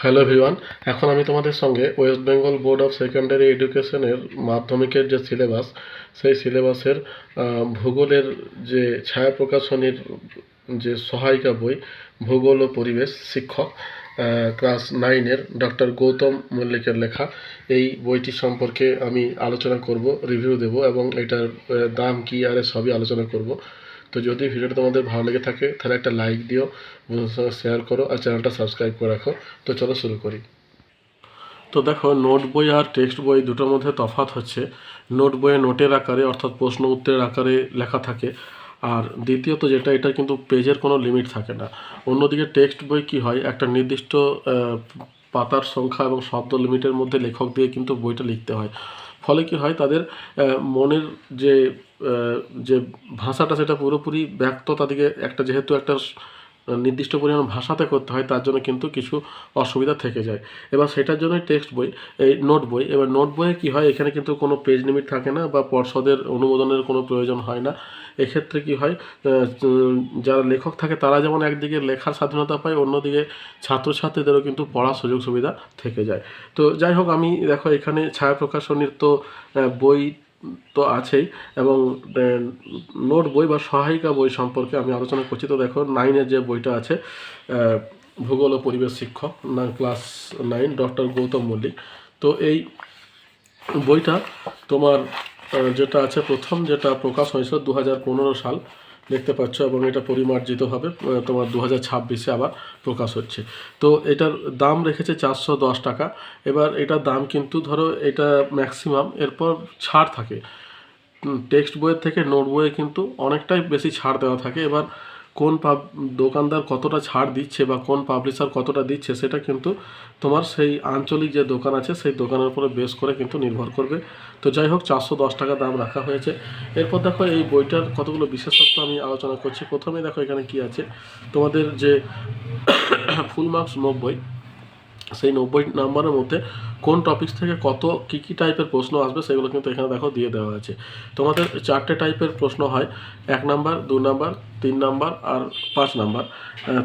Hello V1 এখন আমি তোমাদের সঙ্গে West Bengal board of secondary এডুকেশনের মাধ্যমিকের যে সিলেবাস সেই সিলেবাসের ভূগোলের যে ছায়া প্রকাশনীর যে সহায়িকা বই, ভূগোল ও পরিবেশ শিক্ষক ক্লাস নাইনের ডক্টর গৌতম মল্লিকের লেখা, এই বইটি সম্পর্কে আমি আলোচনা করব রিভিউ দেব এবং এটার দাম কী, আর সবই আলোচনা করব। তো যদি ভিডিওটা তোমাদের ভালো লেগে থাকে, তাহলে একটা লাইক দিও, বন্ধুদের সঙ্গে শেয়ার করো আর চ্যানেলটা সাবস্ক্রাইব করে রাখো। তো চলো শুরু করি। তো দেখো নোট বই আর টেক্সট বই দুটোর মধ্যে তফাৎ হচ্ছে। নোট বইয়ে নোটের আকারে, অর্থাৎ প্রশ্ন উত্তরের আকারে লেখা থাকে। আর দ্বিতীয়ত যেটা, এটা কিন্তু পেজের কোনো লিমিট থাকে না। অন্যদিকে টেক্সট বই কি হয়, একটা নির্দিষ্ট পাতার সংখ্যা এবং শব্দ লিমিটের মধ্যে লেখক দিয়ে কিন্তু বইটা লিখতে হয়। ফলে কি হয়, তাদের মনের যে যে ভাষাটা সেটা পুরোপুরি ব্যক্ত, তাদেরকে একটা যেহেতু একটা নির্দিষ্ট পরিমাণ ভাষাতে করতে হয়, তার জন্য কিন্তু কিছু অসুবিধা থেকে যায়। এবার সেটার জন্য টেক্সট বই, এই নোট বই, এবার নোট বইয়ে কী হয়, এখানে কিন্তু কোনো পেজ লিমিট থাকে না বা পর্ষদের অনুমোদনের কোনো প্রয়োজন হয় না। এক্ষেত্রে কি হয় যারা লেখক থাকে তারা যেমন একদিকে লেখার স্বাধীনতা পায়, অন্যদিকে ছাত্রছাত্রীদেরও কিন্তু পড়ার সুযোগ সুবিধা থেকে যায়। তো যাই হোক, আমি দেখো এখানে ছায়া প্রকাশনীর তো বই তো আছেই এবং নোট বই বা সহায়িকা বই সম্পর্কে আমি আলোচনা করছি। তো দেখো, নাইনের যে বইটা আছে ভূগোল ও পরিবেশ শিক্ষক, না, class nine, doctor Goutam Mallick. তো এই বইটা তোমার যেটা আছে প্রথম, যেটা প্রকাশ হয়েছিল দু হাজার পনেরো সাল, দেখতে পাচ্ছ, এবং এটা পরিমার্জিতভাবে তোমার দু হাজার ছাব্বিশে আবার প্রকাশ হচ্ছে। তো এটার দাম রেখেছে চারশো দশ টাকা। এবার এটার দাম কিন্তু ধরো এটা ম্যাক্সিমাম, এরপর ছাড় থাকে। টেক্সট বইয়ের থেকে নোট বইয়ে কিন্তু অনেকটাই বেশি ছাড় দেওয়া থাকে। এবার কোন পাব, দোকানদার কতটা ছাড় দিচ্ছে বা কোন পাবলিশার কতটা দিচ্ছে সেটা কিন্তু তোমার সেই আঞ্চলিক যে দোকান আছে সেই দোকানের উপরে বেশ করে কিন্তু নির্ভর করবে। তো যাই হোক, চারশো দশ টাকা দাম রাখা হয়েছে। এরপর দেখো এই বইটার কতগুলো বিশেষত্ব আমি আলোচনা করছি। প্রথমে দেখো এখানে কি আছে? তোমাদের যে ফুল মার্কস নব্বই সেই নব্বই নাম্বারের মধ্যে কোন টপিক্স থেকে কত কী কী টাইপের প্রশ্ন আসবে সেগুলো কিন্তু এখানে দেখো দিয়ে দেওয়া আছে। তোমাদের চারটে টাইপের প্রশ্ন হয় এক নাম্বার দু নাম্বার তিন নাম্বার আর পাঁচ নাম্বার।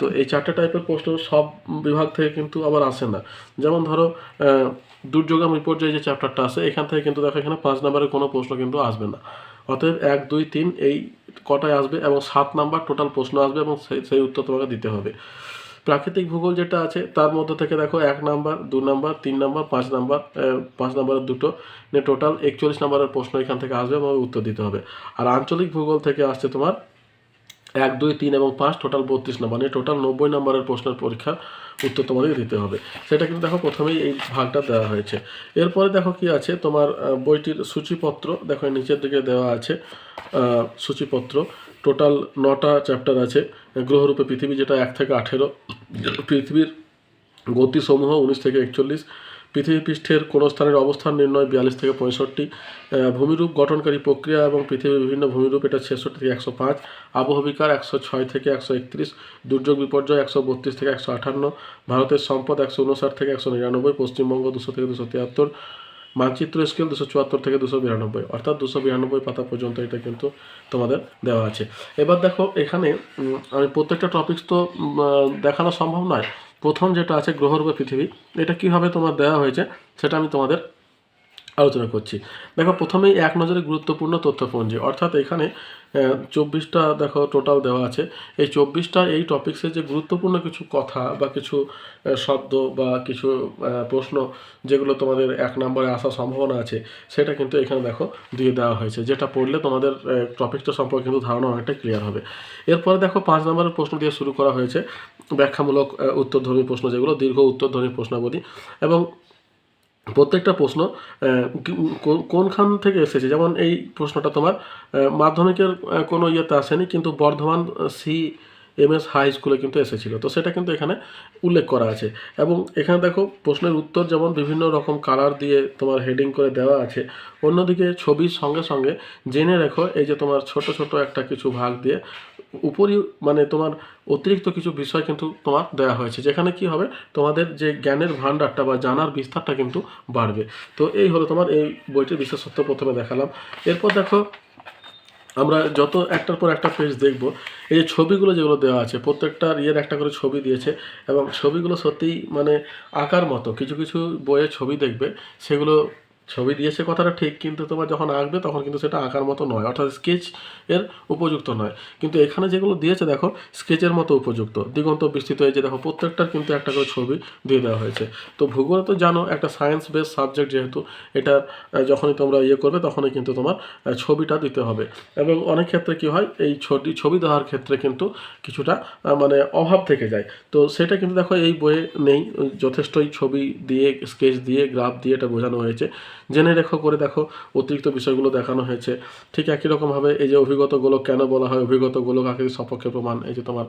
তো এই চারটে টাইপের প্রশ্ন সব বিভাগ থেকে কিন্তু আবার আসে না। যেমন ধরো আহ, দুর্যোগম বিপর্যয় যে চ্যাপ্টারটা আছে এখান থেকে কিন্তু দেখো এখানে পাঁচ নাম্বারের কোনো প্রশ্ন কিন্তু আসবে না। অতএব এক দুই তিন এই কটায় আসবে এবং সাত নাম্বার টোটাল প্রশ্ন আসবে এবং সেই উত্তর তোমাকে দিতে হবে। প্রাকৃতিক ভূগোল যেটা আছে, তার মধ্যে থেকে দেখো এক নাম্বার, দু নাম্বার, তিন নাম্বার, পাঁচ নাম্বার পাঁচ নাম্বারের দুটো। নিয়ে টোটাল একচল্লিশ নাম্বারের প্রশ্ন এখান থেকে আসবে এবং উত্তর দিতে হবে। আর আঞ্চলিক ভূগোল থেকে আসছে তোমার এক, দুই, তিন এবং পাঁচ টোটাল বত্রিশ নাম্বার। নিয়ে টোটাল নব্বই নাম্বারের প্রশ্নের পরীক্ষার উত্তর তোমাদের দিতে হবে। সেটা কিন্তু দেখো প্রথমেই এই ভাগটা দেওয়া হয়েছে। এরপরে দেখো কি আছে, তোমার বইটির সূচিপত্র দেখো নিচের দিকে দেওয়া আছে সূচিপত্র। টোটাল নটা চ্যাপ্টার আছে। গ্রহরূপে পৃথিবী যেটা এক থেকে আঠেরো। পৃথিবীর গতিসমূহ উনিশ থেকে একচল্লিশ। পৃথিবী পৃষ্ঠের কোন স্থানের অবস্থান নির্ণয় বিয়াল্লিশ থেকে পঁয়ষট্টি। ভূমিরূপ গঠনকারী প্রক্রিয়া এবং পৃথিবীর বিভিন্ন ভূমিরূপ এটা ছেষট্টি থেকে একশো পাঁচ। আবহবিকার একশো ছয় থেকে একশো একত্রিশ। দুর্যোগ বিপর্যয় একশো বত্রিশ থেকে একশো আটান্ন ভারতের সম্পদ একশো উনষাট থেকে একশো নিরানব্বই। পশ্চিমবঙ্গ দুশো থেকে দুশো তিয়াত্তর। মানচিত্র স্কেল দুশো চুয়াত্তর থেকে দুশো বিরানব্বই, অর্থাৎ দুশো বিরানব্বই পাতা পর্যন্ত এটা কিন্তু তোমাদের দেওয়া আছে। এবার দেখো এখানে আমি প্রত্যেকটা টপিক্স তো দেখানো সম্ভব নয়। প্রথম যেটা আছে গ্রহরূপে পৃথিবী, এটা কীভাবে তোমার দেওয়া হয়েছে সেটা আমি তোমাদের আলোচনা করছি। দেখো প্রথমেই এক নজরে গুরুত্বপূর্ণ তথ্যপঞ্জি, অর্থাৎ এখানে চব্বিশটা দেখো টোটাল দেওয়া আছে। এই চব্বিশটা এই টপিক্সে যে গুরুত্বপূর্ণ কিছু কথা বা কিছু শব্দ বা কিছু প্রশ্ন যেগুলো তোমাদের এক নম্বরে আসার সম্ভাবনা আছে, সেটা কিন্তু এখানে দেখো দিয়ে দেওয়া হয়েছে। যেটা পড়লে তোমাদের টপিকটা সম্পর্কে কিন্তু ধারণা অনেকটা ক্লিয়ার হবে। এরপরে দেখো পাঁচ নম্বরের প্রশ্ন দিয়ে শুরু করা হয়েছে, ব্যাখ্যামূলক উত্তরধর্মী প্রশ্ন যেগুলো, দীর্ঘ উত্তরধর্মী প্রশ্নাবলী এবং প্রত্যেকটা প্রশ্ন কোন- কোনখান থেকে এসেছে? যেমন এই প্রশ্নটা তোমার মাধ্যমিকের কোনো ইয়েতে আসেনি, কিন্তু Bardhaman C M S high স্কুলে কিন্তু এসেছিল। তো সেটা কিন্তু এখানে উল্লেখ করা আছে। এবং এখানে দেখো, প্রশ্নের উত্তর যেমন বিভিন্ন রকম কালার দিয়ে তোমার হেডিং করে দেওয়া আছে, অন্যদিকে ছবির সঙ্গে সঙ্গে জেনে রেখো, এই যে তোমার ছোট ছোট একটা কিছু ভাগ দিয়ে উপরই মানে তোমার অতিরিক্ত কিছু বিষয় কিন্তু তোমার দেওয়া হয়েছে। যেখানে কি হবে? তোমাদের যে জ্ঞানের ভাণ্ডারটা বা জানার বিস্তারটা কিন্তু বাড়বে। তো এই হলো তোমার এই বইটির বিশেষত্ব প্রথমে দেখালাম। এরপর দেখো, আমরা যত একটার পর একটা পেজ দেখব, এই যে ছবিগুলো যেগুলো দেওয়া আছে প্রত্যেকটার ইয়ের একটা করে ছবি দিয়েছে এবং ছবিগুলো সত্যিই মানে আঁকার মতো, কিছু কিছু বইয়ে ছবি দেখবে, সেগুলো ছবি দিয়েছে কথাটা ঠিক, কিন্তু তোমার যখন আঁকবে তখন কিন্তু সেটা আঁকার মতো নয়, অর্থাৎ স্কেচ এর উপযুক্ত নয়। কিন্তু এখানে যেগুলো দিয়েছে দেখো স্কেচের মতো উপযুক্ত। দিগন্ত বিস্তৃত হয়েছে দেখো, প্রত্যেকটার কিন্তু একটা করে ছবি দিয়ে দেওয়া হয়েছে। তো ভূগোল তো জানো, একটা সায়েন্স বেস সাবজেক্ট যেহেতু, এটা যখনই তোমরা ইয়ে করবে তখনই কিন্তু তোমার ছবিটা দিতে হবে। এবং অনেক ক্ষেত্রে কি হয়, এই ছবি ছবি দেওয়ার ক্ষেত্রে কিন্তু কিছুটা মানে অভাব থেকে যায়। তো সেটা কিন্তু দেখো, এই বইয়ে নেই। যথেষ্টই ছবি দিয়ে স্কেচ দিয়ে গ্রাফ দিয়ে এটা বোঝানো হয়েছে। জেনে রেখো, করে দেখো, অতিরিক্ত বিষয়গুলো দেখানো হয়েছে। ঠিক একই রকমভাবে এই যে অভিজ্ঞত গোলক কেন বলা হয় অভিজ্ঞত গোলক আগে সপক্ষে প্রমাণ, এই যে তোমার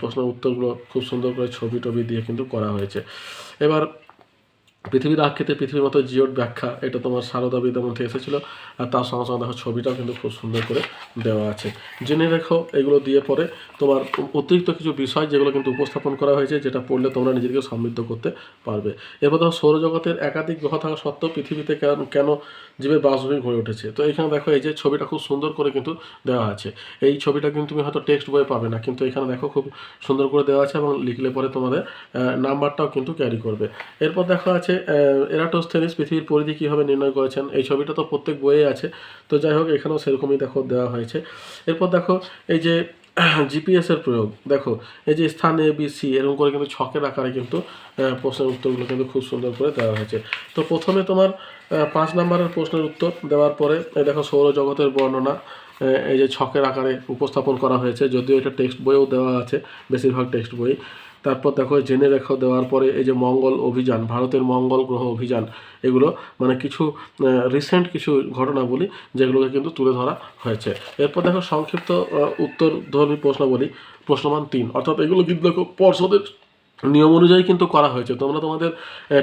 প্রশ্ন উত্তরগুলো খুব সুন্দর করে ছবি টবি দিয়ে কিন্তু করা হয়েছে। এবার পৃথিবীর আকৃতি পৃথিবীর মতো জিওট ব্যাখ্যা, এটা তোমার সারদা বিদ্যামন্ত্রী এসেছিল। আর তার সঙ্গে সঙ্গে দেখো, ছবিটাও কিন্তু খুব সুন্দর করে দেওয়া আছে। জেনে রেখো, এগুলো দিয়ে পরে তোমার অতিরিক্ত কিছু বিষয় যেগুলো কিন্তু উপস্থাপন করা হয়েছে, যেটা পড়লে তোমরা নিজেকে সমৃদ্ধ করতে পারবে। এরপর দেখো, সৌরজগতের একাধিক গ্রহ থাকা সত্ত্বেও পৃথিবীতে কেন কেন জীবের বাসভূমি গড়ে উঠেছে? তো এখানে দেখো, এই যে ছবিটা খুব সুন্দর করে কিন্তু দেওয়া আছে। এই ছবিটা কিন্তু তুমি হয়তো টেক্সট বইয়ে পাবে না, কিন্তু এখানে দেখো, খুব সুন্দর করে দেওয়া আছে এবং লিখলে পরে তোমাদের নাম্বারটাও কিন্তু ক্যারি করবে। এরপর দেখা আছে এরাটোস্থেনিস পৃথিবীর পরিধি কীভাবে নির্ণয় করেছেন? এই ছবিটা তো প্রত্যেক বইয়ে আছে। তো যাই হোক, এখানেও সেরকমই দেখো দেওয়া হয়েছে। এরপর দেখো, এই যে জিপিএসের প্রয়োগ। দেখো, এই যে স্থান এ বি সি এরকম করে কিন্তু ছকের আকারে কিন্তু প্রশ্নের উত্তরগুলো কিন্তু খুব সুন্দর করে দেওয়া হয়েছে। তো প্রথমে তোমার পাঁচ নম্বরের প্রশ্নের উত্তর দেওয়ার পরে, এই দেখো সৌরজগতের বর্ণনা এই যে ছকের আকারে উপস্থাপন করা হয়েছে, যদিও এটা টেক্সট বইয়েও দেওয়া আছে, বেশিরভাগ টেক্সট বই। তারপর দেখো জেনে রেখো দেওয়ার পরে এই যে মঙ্গল অভিযান, ভারতের মঙ্গল গ্রহ অভিযান, এগুলো মানে কিছু রিসেন্ট কিছু ঘটনা বলি যেগুলোকে কিন্তু তুলে ধরা হয়েছে। এরপর দেখো সংক্ষিপ্ত উত্তর ধর্মী প্রশ্ন বলি প্রশ্নমান তিন। অর্থাৎ এগুলো কিন্তু দেখো পর্ষদের নিয়ম অনুযায়ী কিন্তু করা হয়েছে। তোমরা তোমাদের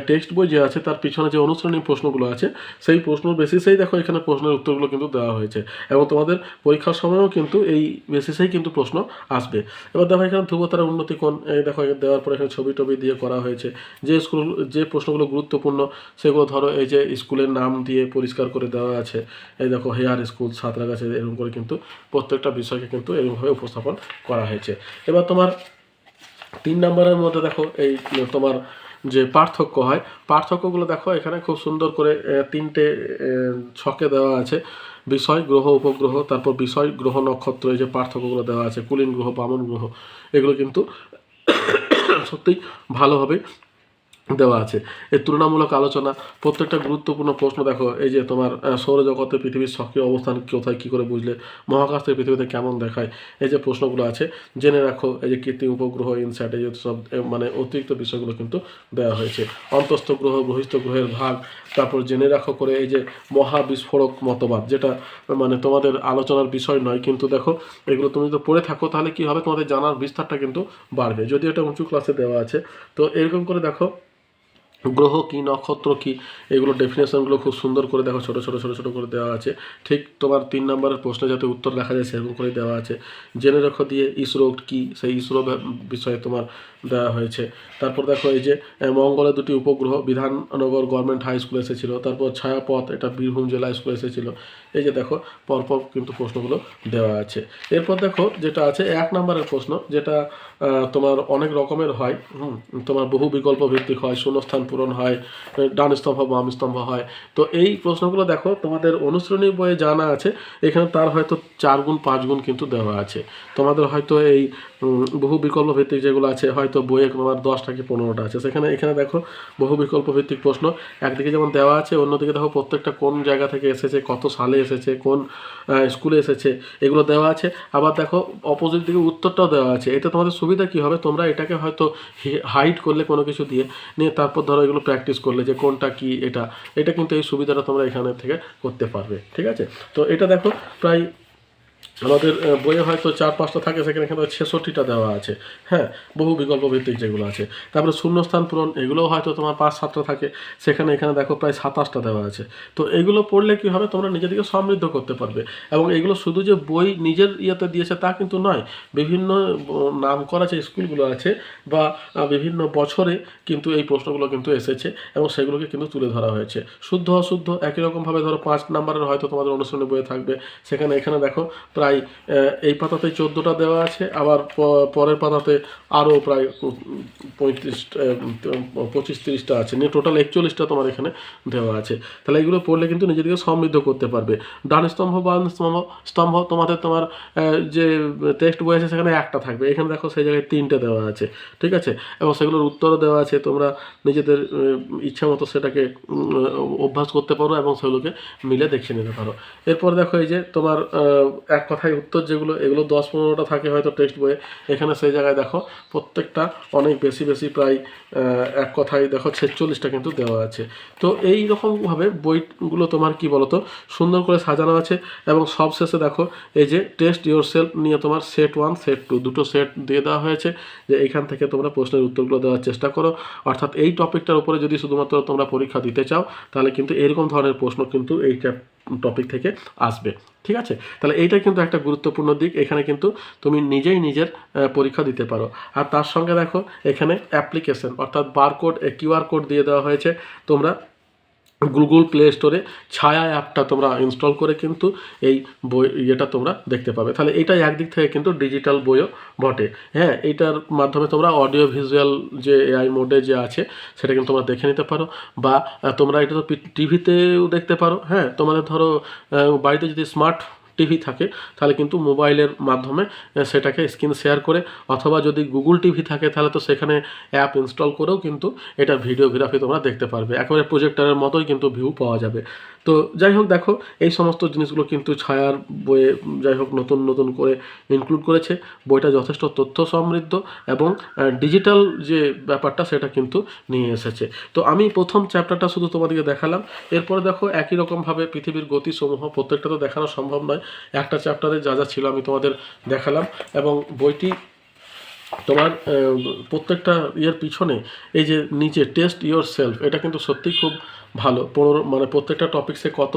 টেক্সট বই যে আছে, তার পিছনে যে অনুশ্রেণী প্রশ্নগুলো আছে, সেই প্রশ্ন বেসিসেই দেখো এখানে প্রশ্নের উত্তরগুলো কিন্তু দেওয়া হয়েছে। এবং তোমাদের পরীক্ষার সময়ও কিন্তু এই বেসিসেই কিন্তু প্রশ্ন আসবে। এবার দেখো এখানে ধ্রুবতারা উন্নতি কোণ দেখো দেওয়ার পরে এখানে ছবি টবি দিয়ে করা হয়েছে। যে স্কুল, যে প্রশ্নগুলো গুরুত্বপূর্ণ, সেগুলো ধরো এই যে স্কুলের নাম দিয়ে পরিষ্কার করে দেওয়া আছে। এই দেখো হেয়ার স্কুল, সাঁতরাগাছে, এরকম করে কিন্তু প্রত্যেকটা বিষয়কে কিন্তু এরকমভাবে উপস্থাপন করা হয়েছে। এবার তোমার তিন নম্বরের মধ্যে দেখো, এই তোমার যে পার্থক্য হয়, পার্থক্যগুলো দেখো, এখানে খুব সুন্দর করে তিনটে ছকে দেওয়া আছে। বিষয়, গ্রহ, উপগ্রহ, তারপর বিষয়, গ্রহ, নক্ষত্র, এই যে পার্থক্যগুলো দেওয়া আছে, কুলিন গ্রহ, বামন গ্রহ, এগুলো কিন্তু সত্যিই ভালোভাবে দেওয়া আছে। এই তুলনামূলক আলোচনা, প্রত্যেকটা গুরুত্বপূর্ণ প্রশ্ন দেখো, এই যে তোমার সৌরজগতে পৃথিবীর সক্রিয় অবস্থান কোথায়, কী করে বুঝলে, মহাকাশ থেকে পৃথিবীতে কেমন দেখায়, এই যে প্রশ্নগুলো আছে, জেনে রাখো, এই যে কৃত্রিম উপগ্রহ ইনসাইট এই সব মানে অতিরিক্ত বিষয়গুলো কিন্তু দেওয়া হয়েছে। অন্তস্থ গ্রহ, বহিস্থ গ্রহের ভাগ, তারপর জেনে রাখো করে, এই যে মহাবিস্ফোরক মতবাদ, যেটা মানে তোমাদের আলোচনার বিষয় নয়, কিন্তু দেখো, এগুলো তুমি যদি পড়ে থাকো, তাহলে কী হবে, তোমাদের জানার বিস্তারটা কিন্তু বাড়বে। যদি এটা উঁচু ক্লাসে দেওয়া আছে, তো এরকম করে দেখো গ্রহ কি, নক্ষত্র কি, এগুলো ডেফিনেশনগুলো খুব সুন্দর করে দেখো, ছোটো ছোটো ছোটো ছোটো করে দেওয়া আছে। ঠিক তোমার তিন নম্বরের প্রশ্নে যাতে উত্তর লেখা যায় সেরকম করে দেওয়া আছে। জেনে রেখো দিয়ে ইসরো কি, সেই ইসরো বিষয়ে তোমার দেওয়া হয়েছে। তারপর দেখো এই যে মঙ্গলে দুটি উপগ্রহ বিধাননগর গভর্নমেন্ট হাই স্কুল এসেছিল, তারপর ছায়াপথ, এটা বীরভূম জেলা স্কুল এসেছিল। এই যে দেখো, পরপর কিন্তু প্রশ্নগুলো দেওয়া আছে। এরপর দেখো যেটা আছে, এক নম্বরের প্রশ্ন, যেটা তোমার অনেক রকমের হয়, হুম, তোমার বহু বিকল্প ভিত্তিক হয়, শূন্যস্থান পূরণ হয় ডান স্তম্ভ, বাম স্তম্ভ হয়। তো এই প্রশ্নগুলো দেখো, তোমাদের অনুশ্রেণী বইয়ে জানা আছে, এখানে তার হয়তো চার গুণ, পাঁচ গুণ কিন্তু দেওয়া আছে। তোমাদের হয়তো এই বহু বিকল্প ভিত্তিক যেগুলো আছে, হয়তো বইয়ে তোমার দশটা কি পনেরোটা আছে। সেখানে, এখানে দেখো বহু বিকল্প ভিত্তিক প্রশ্ন। একদিকে যেমন দেওয়া আছে, অন্যদিকে দেখো প্রত্যেকটা কোন জায়গা থেকে এসেছে, কত সালে এসেছে, কোন স্কুলে এসেছে, এগুলো দেওয়া আছে। আবার দেখো অপোজিট দিকে উত্তরটাও দেওয়া আছে। এতে তোমাদের সুবিধা কী হবে? তোমরা এটাকে হয়তো হাইড করলে কোনো কিছু দিয়ে, নিয়ে তারপর ধরো এগুলো প্র্যাকটিস করলে যে কোনটা কি, এটা। এটা কিন্তু এই সুবিধাটা তোমরা এখানে থেকে করতে পারবে। ঠিক আছে? তো এটা দেখো প্রায় আমাদের বইয়ে হয়তো চার পাঁচটা থাকে, সেখানে এখানে ছেষট্টিটা দেওয়া আছে। হ্যাঁ বহু বিকল্প ভিত্তিক যেগুলো আছে। তারপরে শূন্যস্থান পূরণ, এগুলোও হয়তো তোমার পাঁচ, সাতটা থাকে। সেখানে, এখানে দেখো প্রায় সাতাশটা দেওয়া আছে। তো এগুলো পড়লে কি হবে? তোমরা নিজেদেরকে সমৃদ্ধ করতে পারবে। এবং এগুলো শুধু যে বই নিজের ইয়েতে দিয়েছে তা কিন্তু নয়, বিভিন্ন নাম করা যে স্কুলগুলো আছে বা বিভিন্ন বছরে কিন্তু এই প্রশ্নগুলো কিন্তু এসেছে এবং সেগুলোকে কিন্তু তুলে ধরা হয়েছে। শুদ্ধ, অশুদ্ধ, একই রকমভাবে ধরো পাঁচ নাম্বারের হয়তো তোমাদের অনুশীলনী বইয়ে থাকবে। সেখানে, এখানে দেখো প্রায় আহ, এই পাতাতে চোদ্দোটা দেওয়া আছে আবার পরের পাতাতে আরও প্রায় পঁয়ত্রিশ পঁচিশ তিরিশটা আছে। নিয়ে টোটাল একচল্লিশটা তোমার এখানে দেওয়া আছে। তাহলে এগুলো পড়লে কিন্তু নিজেদেরকে সমৃদ্ধ করতে পারবে। ডান স্তম্ভ বাম স্তম্ভ স্তম্ভ তোমাদের তোমার যে টেক্সট বই আছে সেখানে একটা থাকবে। এখানে দেখো সেই জায়গায় তিনটে দেওয়া আছে ঠিক আছে? এবং সেগুলোর উত্তরও দেওয়া আছে। তোমরা নিজেদের ইচ্ছা মতো সেটাকে অভ্যাস করতে পারো এবং সেগুলোকে মিলে দেখিয়ে নিতে পারো। এরপর দেখো এই যে তোমার এক কথায় উত্তর যেগুলো, এগুলো দশ পনেরোটা থাকে হয়তো টেক্সট বইয়ে। এখানে সেই জায়গায় দেখো, প্রত্যেকটা অনেক বেশি বেশি প্রায় এক কথায় দেখো ছেচল্লিশটা কিন্তু দেওয়া আছে। তো এই রকমভাবে বইগুলো তোমার কি বলতো? সুন্দর করে সাজানো আছে এবং সব শেষে দেখো, এই যে টেস্ট ইয়োর সেলফ নিয়ে তোমার সেট ওয়ান সেট টু দুটো সেট দিয়ে দেওয়া হয়েছে যে এইখান থেকে তোমরা প্রশ্নের উত্তরগুলো দেওয়ার চেষ্টা করো। অর্থাৎ এই টপিকটার উপরে যদি শুধুমাত্র তোমরা পরীক্ষা দিতে চাও, তাহলে কিন্তু এরকম ধরনের প্রশ্ন কিন্তু এই টপিক থেকে আসবে, ঠিক আছে? তাহলে এইটা কিন্তু একটা গুরুত্বপূর্ণ দিক। এখানে কিন্তু তুমি নিজেই নিজের পরীক্ষা দিতে পারো। আর তার সঙ্গে দেখো, এখানে অ্যাপ্লিকেশন অর্থাৎ বারকোড কিউআর কোড দিয়ে দেওয়া হয়েছে। তোমরা গুগল প্লে স্টোরে ছায়া অ্যাপটা তোমরা ইনস্টল করে কিন্তু এই বই, ইয়েটা তোমরা দেখতে পাবে। তাহলে এটা একদিক থেকে কিন্তু ডিজিটাল বইও বটে। হ্যাঁ এইটার মাধ্যমে তোমরা অডিও ভিজুয়াল যে এআই মোডে যে আছে, সেটা কিন্তু তোমরা দেখে নিতে পারো। বা তোমরা এটা তো টিভিতেও দেখতে পারো। হ্যাঁ তোমাদের ধরো বাড়িতে যদি স্মার্ট টিভি থাকে, তাহলে কিন্তু মোবাইলের মাধ্যমে সেটাকে স্ক্রিন শেয়ার করে, অথবা যদি গুগল টিভি থাকে, তাহলে তো সেখানে অ্যাপ ইনস্টল করেও কিন্তু এটা ভিডিওগ্রাফি তোমরা দেখতে পারবে। একেবারে প্রোজেক্টারের মতোই কিন্তু ভিউ পাওয়া যাবে। তো যাই হোক, দেখো, এই সমস্ত জিনিসগুলো কিন্তু ছায়ার বইয়ে, যাই হোক, নতুন নতুন করে ইনক্লুড করেছে। বইটা যথেষ্ট তথ্য সমৃদ্ধ এবং ডিজিটাল যে ব্যাপারটা, সেটা কিন্তু নিয়ে এসেছে। তো আমি প্রথম চ্যাপ্টারটা শুধু তোমাদেরকে দেখালাম। এরপরে দেখো, একই রকমভাবে পৃথিবীর গতিসমূহ প্রত্যেকটা তো দেখানো সম্ভব নয়। একটা চ্যাপ্টারে যা যা ছিল আমি তোমাদের দেখালাম এবং বইটি তোমার প্রত্যেকটা ইয়ের পিছনে, এই যে নিচে টেস্ট ইয়োর সেলফ এটা কিন্তু সত্যিই খুব ভালো। পনেরো মানে প্রত্যেকটা টপিক্সে কত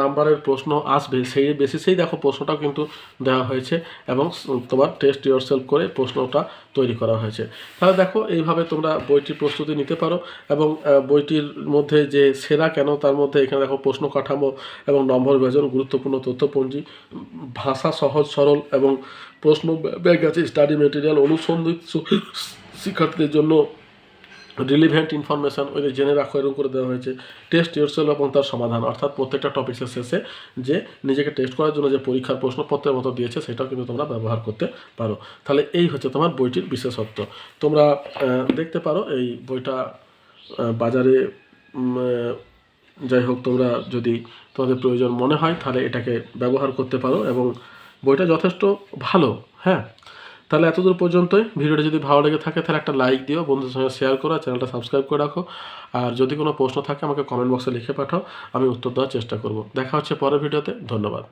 নাম্বারের প্রশ্ন আসবে, সেই বেসিসেই দেখো প্রশ্নটাও কিন্তু দেওয়া হয়েছে এবং তোমার টেস্ট ইয়োর সেলফ করে প্রশ্নটা তৈরি করা হয়েছে। তাহলে দেখো, এইভাবে তোমরা বইটির প্রস্তুতি নিতে পারো এবং বইটির মধ্যে যে সেরা কেন, তার মধ্যে এখানে দেখো প্রশ্ন কাঠামো এবং নম্বর বিভাজন গুরুত্বপূর্ণ তথ্যপঞ্জি, ভাষা সহজ, সরল এবং প্রশ্ন ব্যাগ আছে স্টাডি মেটেরিয়াল অনুসন্ধিত শিক্ষার্থীদের জন্য রিলিভেন্ট ইনফরমেশান ওই যে জেনে রাখো, এরকম করে দেওয়া হয়েছে। টেস্ট ইয়োরসেল এবং তার সমাধান। অর্থাৎ প্রত্যেকটা টপিক্সের শেষে যে নিজেকে টেস্ট করার জন্য যে পরীক্ষার প্রশ্নপত্রের মতো দিয়েছে, সেটাও কিন্তু তোমরা ব্যবহার করতে পারো। তাহলে এই হচ্ছে তোমার বইটির বিশেষত্ব। তোমরা দেখতে পারো এই বইটা বাজারে যাই হোক তোমরা যদি তোমাদের প্রয়োজন মনে হয়, তাহলে এটাকে ব্যবহার করতে পারো এবং বইটা যথেষ্ট ভালো হ্যাঁ? তাহলে এতদূর পর্যন্তই। ভিডিওটা যদি ভালো লেগে থাকে, তাহলে একটা লাইক দিও, বন্ধুদের সঙ্গে শেয়ার করো চ্যানেলটা সাবস্ক্রাইব করে রাখো। আর যদি কোনো প্রশ্ন থাকে, আমাকে কমেন্ট বক্সে লিখে পাঠাও, আমি উত্তর দেওয়ার চেষ্টা করব। দেখা হচ্ছে পরের ভিডিওতে, ধন্যবাদ।